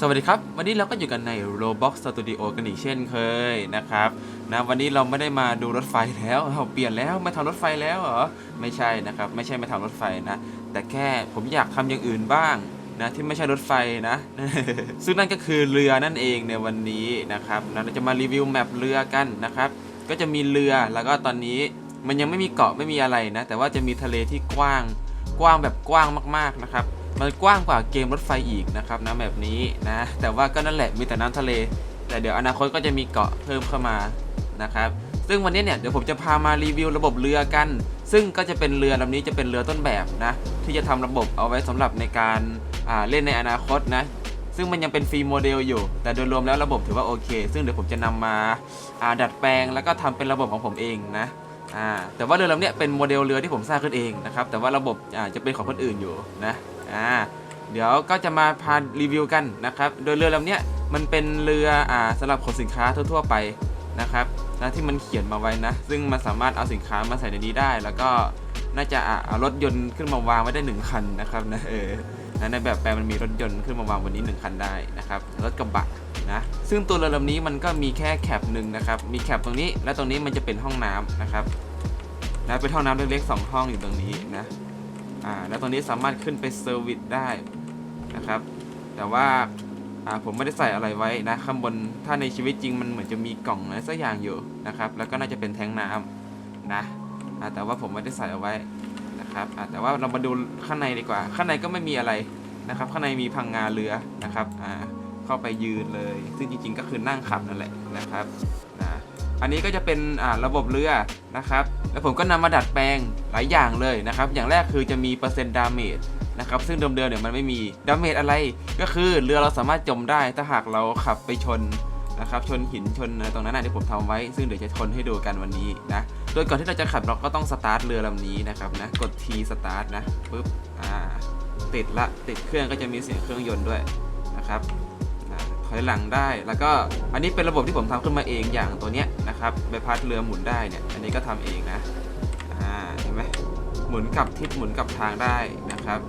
สวัสดีครับ วันนี้เราก็อยู่กันใน Roblox Studio กันอีกเช่นเคยนะครับนะวันนี้เราไม่ได้มาดูรถไฟแล้วเราเปลี่ยนแล้วมาทำรถไฟแล้วเหรอไม่ใช่นะครับไม่ใช่มาทำรถไฟนะ แต่แค่ผมอยากทำอย่างอื่นบ้างนะที่ไม่ใช่รถไฟนะ ซึ่งนั่นก็คือเรือนั่นเองในวันนี้นะครับนะเราจะมารีวิวแมปเรือกันนะครับ ก็จะมีเรือแล้วก็ตอนนี้มันยังไม่มีเกาะไม่มีอะไรนะ แต่ว่าจะมีทะเลที่กว้างกว้างแบบกว้างมากๆนะครับ มันกว้างกว่าเกมรถไฟอีกนะครับนะแบบนี้นะ แต่ว่าก็นั่นแหละมีแต่น้ำทะเล แต่เดี๋ยวอนาคตก็จะมีเกาะเพิ่มเข้ามานะครับ ซึ่งวันนี้เนี่ยเดี๋ยวผมจะพามารีวิวระบบเรือกัน ซึ่งก็จะเป็นเรือลำนี้จะเป็นเรือต้นแบบนะที่จะทำระบบเอาไว้สำหรับในการาเล่นในอนาคตนะซึ่งมันยังเป็นฟรีโมเดลอยู่ แต่โดยรวมแล้วระบบถือว่าโอเค ซึ่งเดี๋ยวผมจะนำมาาดัดแปลงแล้วก็ทำเป็นระบบของผมเองนะแต่ว่าเรือลำเนี้ยเป็นโมเดลเรือที่ผมสร้างขึ้นเองนะครับแต่ว่าระบบอ่าจะเป็นของคนอื่นอยู่นะ อ่าเดี๋ยวก็จะมาพารีวิวกันนะครับ โดยเรือลำเนี้ยมันเป็นเรืออ่าสำหรับขนสินค้าทั่วๆไปนะครับนะที่มันเขียนมาไว้นะ ซึ่งมันสามารถเอาสินค้ามาใส่ในนี้ได้ แล้วก็น่าจะอ่าเอารถยนต์ขึ้นมาวางไว้ได้หนึ่งคันนะครับนะเออนะในแบบแปลมันมีรถยนต์ขึ้นมาวางบนนี้หนึ่งคันได้นะครับรถกระบะนะซึ่งตัวเรือลำนี้มันก็มีแค่แคปหนึ่งนะครับมีแคปตรงนี้และตรงนี้มันจะเป็นห้องน้ำนะครับนะเป็นห้องน้ำเล็กๆสองห้องอยู่ตรงนี้นะ อ่าแล้วตรงนี้สามารถขึ้นไปเซอร์วิสได้นะครับ แต่ว่าอ่าผมไม่ได้ใส่อะไรไว้นะข้างบนถ้าในชีวิตจริงมันเหมือนจะมีกล่องอะไรสักอย่างอยู่นะครับ แล้วก็น่าจะเป็นแทงน้ำนะอ่าแต่ว่าผมไม่ได้ใส่เอาไว้นะครับอ่าแต่ว่าเรามาดูข้างในดีกว่า ข้างในก็ไม่มีอะไรนะครับ ข้างในมีพังงาเรือนะครับอ่าเข้าไปยืนเลย ซึ่งจริงๆก็คือนั่งขับนั่นแหละนะครับนะ อันนี้ก็จะเป็นระบบเรือนะครับ แล้วผมก็นำมาดัดแปลงหลายอย่างเลยนะครับ อย่างแรกคือจะมีเปอร์เซ็นต์ดาเมจนะครับ ซึ่งเดิมๆเนี่ยมันไม่มีดาเมจอะไร ก็คือเรือเราสามารถจมได้ถ้าหากเราขับไปชนนะครับ ชนหินชนตรงนั้นนะที่ผมทำไว้ ซึ่งเดี๋ยวจะชนให้ดูกันวันนี้นะ โดยก่อนที่เราจะขับเราก็ต้องสตาร์ทเรือลำนี้นะครับนะ กด T สตาร์ทนะปุ๊บ อ่า ติดละ ติดเครื่องก็จะมีเสียงเครื่องยนต์ด้วยนะครับ ถอยหลังได้ แล้วก็อันนี้เป็นระบบที่ผมทำขึ้นมาเองอย่างตัวเนี้ยนะครับใบพัดเรือหมุนได้เนี่ย อันนี้ก็ทำเองนะอ่าเห็นไหมหมุนกลับทิศหมุนกลับทางได้นะครับ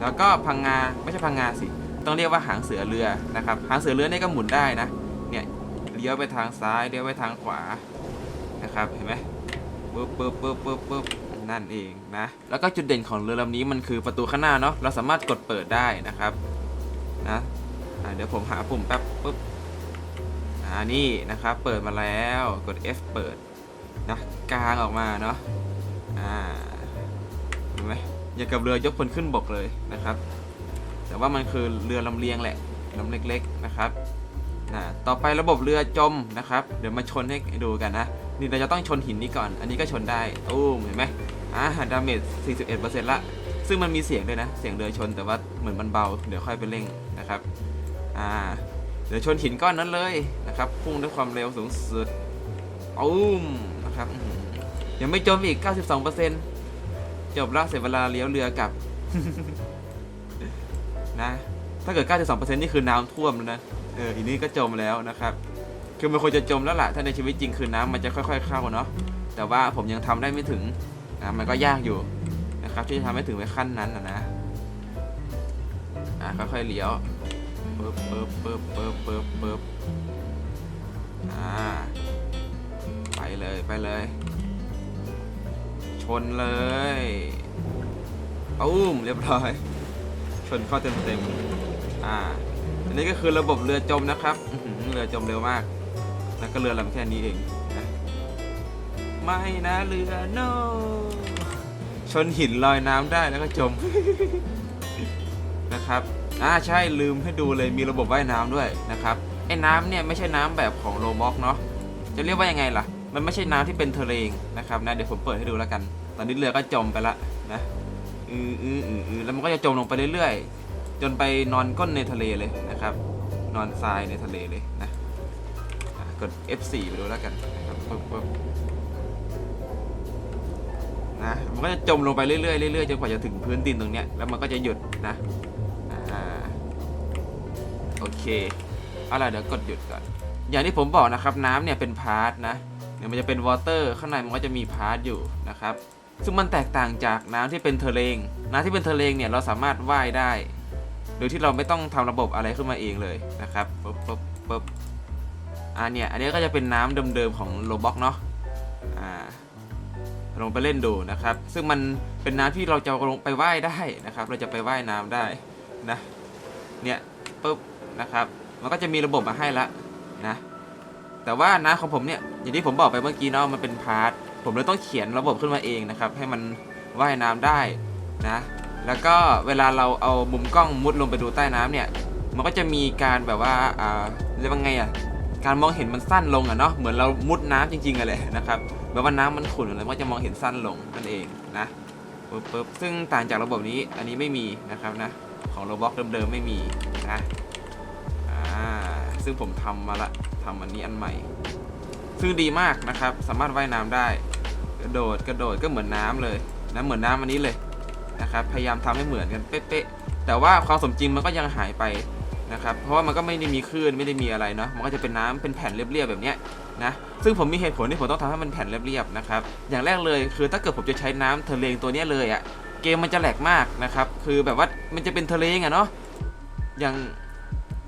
แล้วก็พังงาไม่ใช่พังงาสิ ต้องเรียกว่าหางเสือเรือนะครับ หางเสือเรือเนี่ยก็หมุนได้นะ เนี่ยเลี้ยวไปทางซ้ายเลี้ยวไปทางขวานะครับเห็นไหมปึ๊บปึ๊บปึ๊บปึ๊บปึ๊บนั่นเองนะ แล้วก็จุดเด่นของเรือลำนี้มันคือประตูข้างหน้าเนาะ เราสามารถกดเปิดได้นะครับ เดี๋ยวผมหาปุ่มแป๊บปุ๊บอ่านี่นะครับ เปิดมาแล้วกด F เปิดนะกลางออกมาเนาะอ่าเห็นไหมอย่างกับเรือยกพลขึ้นบกเลยนะครับ แต่ว่ามันคือเรือลำเลียงแหละลำเล็กๆนะครับนะต่อไประบบเรือจมนะครับ เดี๋ยวมาชนให้ดูกันนะ นี่เราจะต้องชนหินนี้ก่อน อันนี้ก็ชนได้อู้เห็นไหมอ่าดาเมจ41%ละ ซึ่งมันมีเสียงด้วยนะ เสียงเรือชนแต่ว่าเหมือนมันเบา เดี๋ยวค่อยไปเร่งนะครับ อ่าเดี๋ยวชนหินก้อนนั้นเลยนะครับพุ่งด้วยความเร็วสูงสุดอุ้มนะครับยังไม่จมอีก 92%จบล้วเสียเวลาเลี้ยวเรือกลับนะถ้าเกิด 92%นี่คือน้ำท่วมแล้วนะเอออีนี้ก็จมแล้วนะครับ คือมันควรจะจมแล้วล่ะ ถ้าในชีวิตจริงคือน้ำมันจะค่อย ๆ เข้าเนาะแต่ว่าผมยังทำได้ไม่ถึงนะมันก็ยากอยู่นะครับที่จะทำให้ถึงไปขั้นนั้นนะนะอ่าค่อยๆเลี้ยว ปึ๊บปึ๊บปึ๊บปึ๊บปึ๊บปึ๊บอ่า ไปเลยไปเลย ชนเลยอุ้มเรียบร้อย ชนเข้าเต็มเต็มอ่า อันนี้ก็คือระบบเรือจมนะครับเรือจมเร็วมาก แล้วก็เรือลำแค่นี้เองนะไม่นะเรือ no ชนหินลอยน้ำได้แล้วก็จม นะครับอ่าใช่ลืมให้ดูเลยมีระบบว่ายน้ำด้วยนะครับไอ้น้ำเนี่ยไม่ใช่น้ำแบบของโรบ็อกเนาะจะเรียกว่ายังไงล่ะ มันไม่ใช่น้ำที่เป็นทะเลงนะครับนะเดี๋ยวผมเปิดให้ดูแล้วกัน ตอนนี้เรือก็จมไปละนะอืออืออืออือแล้วมันก็จะจมลงไปเรื่อยๆ จนไปนอนก้นในทะเลเลยนะครับ นอนทรายในทะเลเลยนะกด F4 ไปดูแล้วกันนะครับปึ๊บปึ๊บนะมันก็จะจมลงไปเรื่อยๆเรื่อยๆจนกว่าจะถึงพื้นดินตรงเนี้ยแล้วมันก็จะหยุดนะ เคเอาล่ะเดี๋ยวกดหยุดก่อน อย่างที่ผมบอกนะครับน้ำเนี่ยเป็นพาร์ทนะเดี๋ยวมันจะเป็นวอเตอร์ข้างในมันก็จะมีพาร์ทอยู่นะครับ ซึ่งมันแตกต่างจากน้ำที่เป็นเทเลงน้ำที่เป็นเทเลงเนี่ยเราสามารถว่ายได้ โดยที่เราไม่ต้องทำระบบอะไรขึ้นมาเองเลยนะครับปุ๊บปุ๊บปุ๊บอ่าเนี่ยอันนี้ก็จะเป็นน้ำเดิมๆของโลบ็อกเนาะอ่าลงไปเล่นดูนะครับ ซึ่งมันเป็นน้ำที่เราจะลงไปว่ายได้นะครับ เราจะไปว่ายน้ำได้นะเนี่ยปุ๊บ นะครับ มันก็จะมีระบบมาให้ละนะ แต่ว่าน้ำของผมเนี่ยอย่างที่ผมบอกไปเมื่อกี้เนาะมันเป็นพาร์ทผมเลยต้องเขียนระบบขึ้นมาเองนะครับ ให้มันว่ายน้ำได้นะ แล้วก็เวลาเราเอามุมกล้องมุดลงไปดูใต้น้ำเนี่ย มันก็จะมีการแบบว่าอ่าเรียกว่าไงอะการมองเห็นมันสั้นลงอะเนาะเหมือนเรามุดน้ำจริงๆอะเลยนะครับแบบว่าน้ำมันขุ่นอะไรมันก็จะมองเห็นสั้นลงนั่นเองนะปึ๊บปึ๊บซึ่งต่างจากระบบนี้อันนี้ไม่มีนะครับนะของโรบ็อกเดิมๆไม่มีนะ อ่าซึ่งผมทำมาละทำอันนี้อันใหม่ ซึ่งดีมากนะครับ สามารถว่ายน้ำได้ กระโดดกระโดดก็เหมือนน้ำเลยนะเหมือนน้ำอันนี้เลยนะครับ พยายามทำให้เหมือนกันเป๊ะๆแต่ว่าความสมจริงมันก็ยังหายไปนะครับ เพราะว่ามันก็ไม่ได้มีคลื่นไม่ได้มีอะไรเนาะ มันก็จะเป็นน้ำเป็นแผ่นเรียบๆแบบเนี้ยนะ ซึ่งผมมีเหตุผลที่ผมต้องทำให้มันแผ่นเรียบๆนะครับ อย่างแรกเลยคือถ้าเกิดผมจะใช้น้ำทะเลงตัวนี้เลยอะ่ะ เกมมันจะแหลกมากนะครับ คือแบบว่ามันจะเป็นทะเลงอะเนาะ อย่าง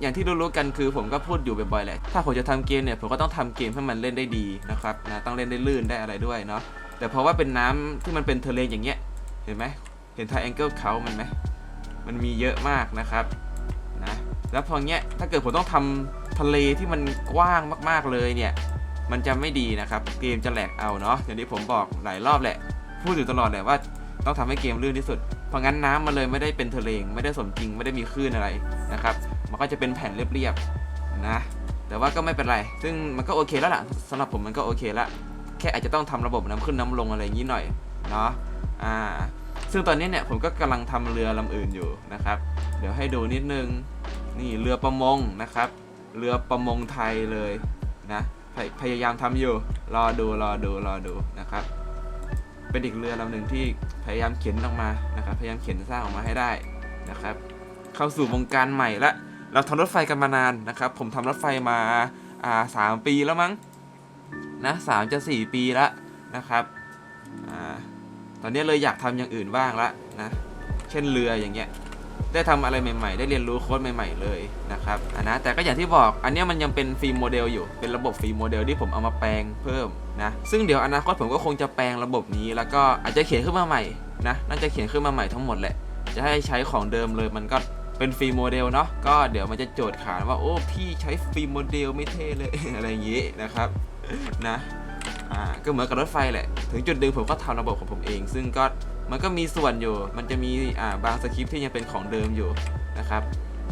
อย่างที่รู้ๆกันคือผมก็พูดอยู่บ่อยๆแหละ ถ้าผมจะทำเกมเนี่ยผมก็ต้องทำเกมให้มันเล่นได้ดีนะครับนะต้องเล่นได้ลื่นได้อะไรด้วยเนาะ แต่เพราะว่าเป็นน้ำที่มันเป็นทะเลอย่างเงี้ย เห็นไหมเห็น triangle เขามันไหมมันมีเยอะมากนะครับนะ แล้วพอเงี้ยถ้าเกิดผมต้องทำทะเลที่มันกว้างมากๆเลยเนี่ย มันจะไม่ดีนะครับ เกมจะแหลกเอาเนาะ อย่างที่ผมบอกหลายรอบแหละ พูดอยู่ตลอดแหละว่าต้องทำให้เกมลื่นที่สุด เพราะงั้นน้ำมันเลยไม่ได้เป็นทะเลงไม่ได้สมจริงไม่ได้มีคลื่นอะไรนะครับ มันก็จะเป็นแผ่นเรียบๆนะ แต่ว่าก็ไม่เป็นไร ซึ่งมันก็โอเคแล้วล่ะสำหรับผมมันก็โอเคละ แค่อาจจะต้องทำระบบน้ำขึ้นน้ำลงอะไรอย่างนี้หน่อยเนาะ อ่า ซึ่งตอนนี้เนี่ยผมก็กำลังทำเรือลำอื่นอยู่นะครับ เดี๋ยวให้ดูนิดนึง นี่เรือประมงนะครับ เรือประมงไทยเลยนะพพยายามทำอยู่ รอดู รอดู รอดูนะครับ เป็นอีกเรือลำหนึ่งที่พยายามเขียนออกมา นะครับ พยายามเขียนสร้างออกมาให้ได้นะครับ เข้าสู่วงการใหม่ละ เราทำรถไฟกันมานานนะครับ ผมทำรถไฟมาอ่าสามปีแล้วมั้งนะสามจะสี่ปีละนะครับอ่าตอนนี้เลยอยากทำอย่างอื่นบ้างละนะเช่นเรืออย่างเงี้ยได้ทำอะไรใหม่ๆ ได้เรียนรู้โค้ดใหม่ๆเลยนะครับนะแต่ก็อย่างที่บอกอันเนี้ยมันยังเป็นฟิล์มโมเดลอยู่เป็นระบบฟิล์มโมเดลที่ผมเอามาแปลงเพิ่มนะซึ่งเดี๋ยวอนาคตผมก็คงจะแปลงระบบนี้แล้วก็อาจจะเขียนขึ้นมาใหม่นะน่าจะเขียนขึ้นมาใหม่ทั้งหมดแหละจะให้ใช้ของเดิมเลยมันก็ เป็นฟิล์มโมเดลเนาะก็เดี๋ยวมันจะโจทย์ขานว่าโอ้พี่ใช้ฟิล์มโมเดลไม่เท่เลย อะไรอย่างงี้นะครับนะอ่าก็เหมือนกับรถไฟแหละ ถึงจุดหนึ่งผมก็ทำระบบของผมเอง ซึ่งก็มันก็มีส่วนอยู่ มันจะมีอ่าบางสคริปที่ยังเป็นของเดิมอยู่นะครับ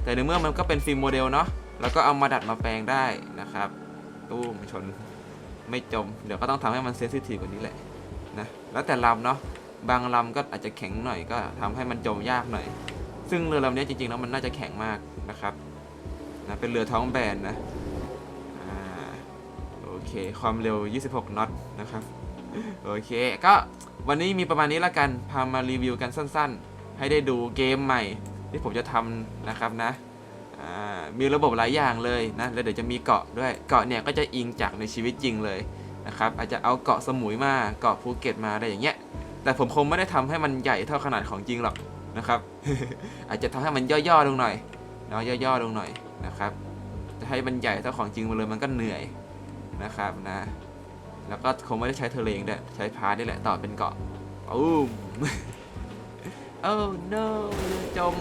แต่ในเมื่อมันก็เป็นฟิล์มโมเดลเนาะแล้วก็เอามาดัดมาแปลงได้นะครับตู้มชนไม่จม เดี๋ยวก็ต้องทำให้มันเซนซิทีฟกว่านี้แหละนะแล้วแต่ลำเนาะบางลำก็อาจจะแข็งหน่อยก็ทำให้มันจมยากหน่อย ซึ่งเรือลำนี้จริงๆแล้วมันน่าจะแข็งมากนะครับนะเป็นเรือท้องแบนนะอโอเค ความเร็ว 26 น็อตนะครับ โอเค ก็วันนี้มีประมาณนี้ละกัน พามารีวิวกันสั้นๆ ให้ได้ดูเกมใหม่ ที่ผมจะทำนะครับนะมีระบบหลายอย่างเลยนะ แล้วเดี๋ยวจะมีเกาะด้วย เกาะเนี่ยก็จะอิงจากในชีวิตจริงเลยนะครับ อาจจะเอาเกาะสมุยมา เกาะภูเก็ตมาอะไรอย่างเงี้ย แต่ผมคงไม่ได้ทำให้มันใหญ่เท่าขนาดของจริงหรอก นะครับ อาจจะทำให้มันย่อๆลงหน่อยเนาะย่อๆลงหน่อยนะครับจะให้มันใหญ่เท่าของจริงมาเลยมันก็เหนื่อยนะครับนะ แล้วก็คงไม่ได้ใช้เทเลงด้วยใช้พาร์ทนี่แหละต่อเป็นเกาะอู้มโอ้ no จม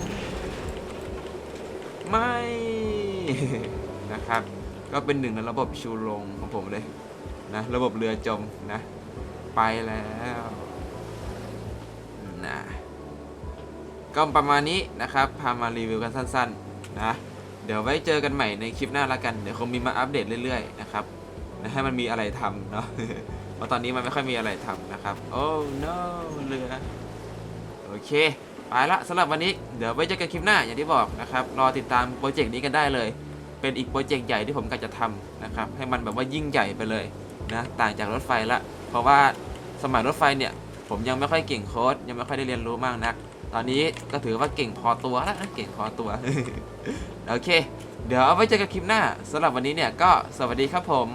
ไม่ นะครับ ก็เป็นหนึ่งในระบบชูลงของผมเลยนะ ระบบเรือจมนะ ไปแล้ว ก็ประมาณนี้นะครับพามารีวิวกันสั้นๆนะเดี๋ยวไว้เจอกันใหม่ในคลิปหน้าละกันเดี๋ยวคงมีมาอัปเดตเรื่อยๆนะครับให้มันมีอะไรทำเนาะเพราะตอนนี้มันไม่ค่อยมีอะไรทำนะครับ โอ้ no เรือโอเคไปละสำหรับวันนี้เดี๋ยวไว้เจอกันคลิปหน้าอย่างที่บอกนะครับ รอติดตามโปรเจกต์นี้กันได้เลย เป็นอีกโปรเจกต์ใหญ่ที่ผมกำลังจะทำนะครับให้มันแบบว่ายิ่งใหญ่ไปเลยนะต่างจากรถไฟละ เพราะว่าสมัยรถไฟเนี่ย ผมยังไม่ค่อยเก่งโค้ดยังไม่ค่อยได้เรียนรู้มากนัก ตอนนี้ก็ถือว่าเก่งพอตัวแล้วนะเก่งพอตัว โอเค เดี๋ยวเอาไว้เจอกันคลิปหน้าสำหรับวันนี้เนี่ยก็สวัสดีครับผม